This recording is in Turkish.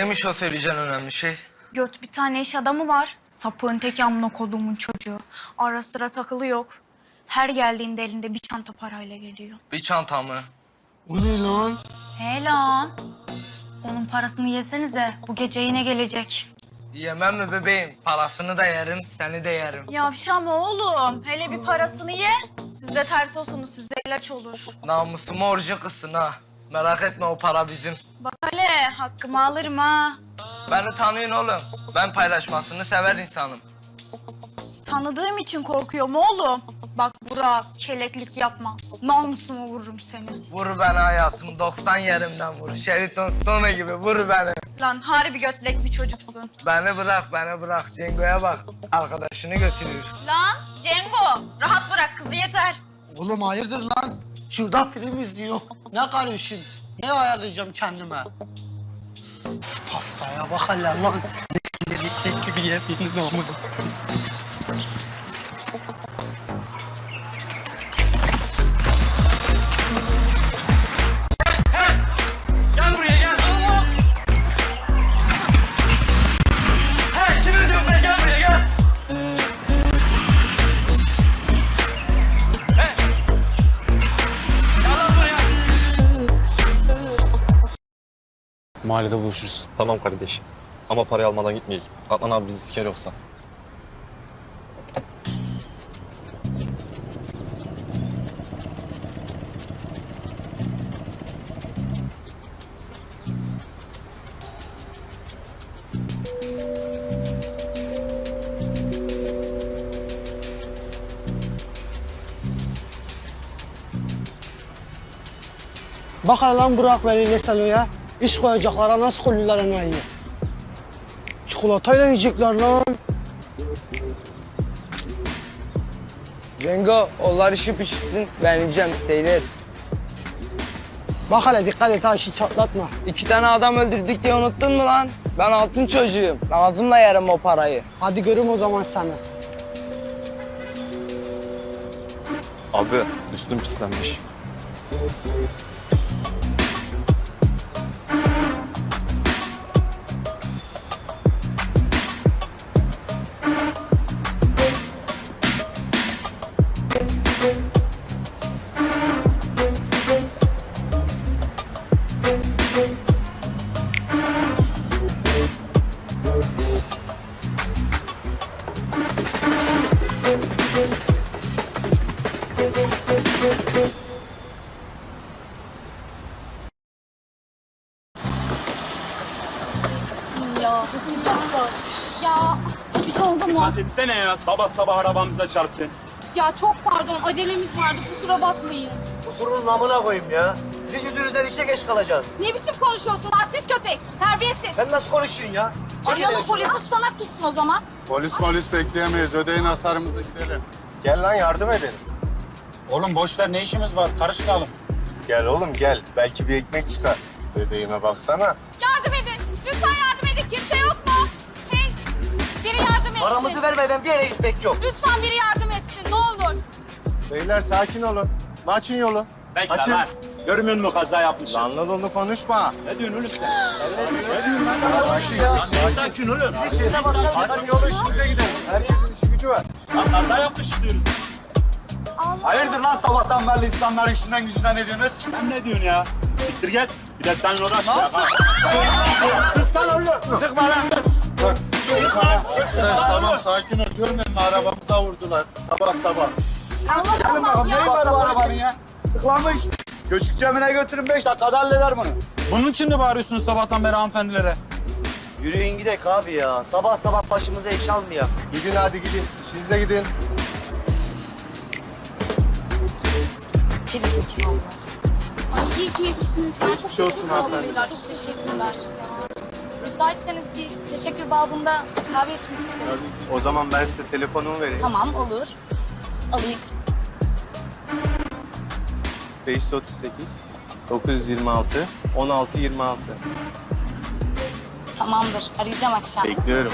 Neymiş o söyleyeceğin önemli şey? Göt bir tane iş adamı var. Sapığın tek amına koduğumun çocuğu. Ara sıra takılı yok. Her geldiğinde elinde bir çanta parayla geliyor. Bir çanta mı? O ne lan? He lan. Onun parasını yesenize. Bu gece yine gelecek. Yemem mi bebeğim? Parasını da yerim, seni de yerim. Yavşama oğlum. Hele bir parasını ye. Siz de ters olsunuz. Sizde ilaç olur. Namusumu orucu kızsın ha. Merak etme o para bizim. Bak hakkımı alırım ha. Beni tanıyın oğlum. Ben paylaşmasını sever insanım. Tanıdığım için korkuyorum oğlum. Bak Burak keleklik yapma. Namusumu vururum seni. Vur beni hayatım 90 yerimden vur. Şeriton Stone gibi vur beni. Lan harbi götlek bir çocuksun. Beni bırak beni bırak. Cengo'ya bak. Arkadaşını götürüyor. Lan Cengo rahat bırak kızı yeter. Oğlum hayırdır lan? Şurada film izliyor. Ne karışın? Ne ayarlayacağım kendime? Hastaya bak hele lan. Ne gitmek gibi yepyeni namı. Mahallede buluşuruz. Tamam kardeş. Ama parayı almadan gitmeyelim. Adnan abi bizi siker yoksa. Bak lan Burak Veli ile Selo'ya. İş koyacaklar nasıl koyuyorlar enayi. Çikolatayla yiyecekler lan. Cengo onlar işi pişsin. Ben yiyeceğim seyret. Bak hele dikkat et ha işi çatlatma. İki tane adam öldürdük diye unuttun mu lan? Ben altın çocuğum. Ağzımla yerim o parayı. Hadi görüm o zaman seni. Abi üstüm pislenmiş. Ya bu sıcakta. Ya bir şey oldu mu? Dikkat etsene ya sabah sabah arabamıza çarptın. Ya çok pardon acelemiz vardı kusura bakmayın. Kusurunun namına koyayım ya. Sizin yüzünüzden işe geç kalacağız. Ne biçim konuşuyorsun asis köpek terbiyesiz. Sen nasıl konuşuyorsun ya? Arayalım polisi tutanak tutsun o zaman. Polis polis bekleyemeyiz. Ödeyin hasarımızı gidelim. Gel lan yardım edelim. Oğlum boş ver ne işimiz var karışmayalım. Gel oğlum gel. Belki bir ekmek çıkar. Bebeğime baksana. Yardım edin edin kimse yok mu? Hey biri yardım etsin. Paramızı vermeden bir yere gitmek yok. Lütfen biri yardım etsin ne olur. Beyler sakin olun. Açın yolu. Bekle Açın. lan. Görmüyor musun kaza yapmış? Lan lan onu konuşma. Ne diyorsun oğlum sen? ne diyorsun lan? Sakin oğlum. Açın yolu işinize gidelim. Herkesin işi gücü var. Lan kaza yapmış diyoruz. Hayırdır lan sabahtan beri insanların işinden gücünden ne diyorsunuz? Sen ne diyorsun ya? Siktir git. Bir de sen uğraş ya. Sen oğlum. Sıkma lan. Arkadaş tamam sakin ol. Görmedin mi arabamıza vurdular. Sabah sabah. Gelin bakalım neyi var bu arabanın ya? Tıklanmış. Göçük cemine götürün beş dakikada halleder bunu. Bunun için mi bağırıyorsunuz sabahtan beri hanımefendilere? Yürüyün gidek abi ya. Sabah sabah başımıza iş almıyor. Gidin hadi gidin. İşinize gidin. Gerizekalı. Ay iyi ki yetiştiniz. Geçmiş çok olsun sağ olun hanımefendi. beyler, Çok teşekkürler. Müsaitseniz bir teşekkür babında kahve içmek isteriz. O zaman ben size telefonumu vereyim. Tamam olur. Alayım. 538 926 16 26. Tamamdır. Arayacağım akşam. Bekliyorum.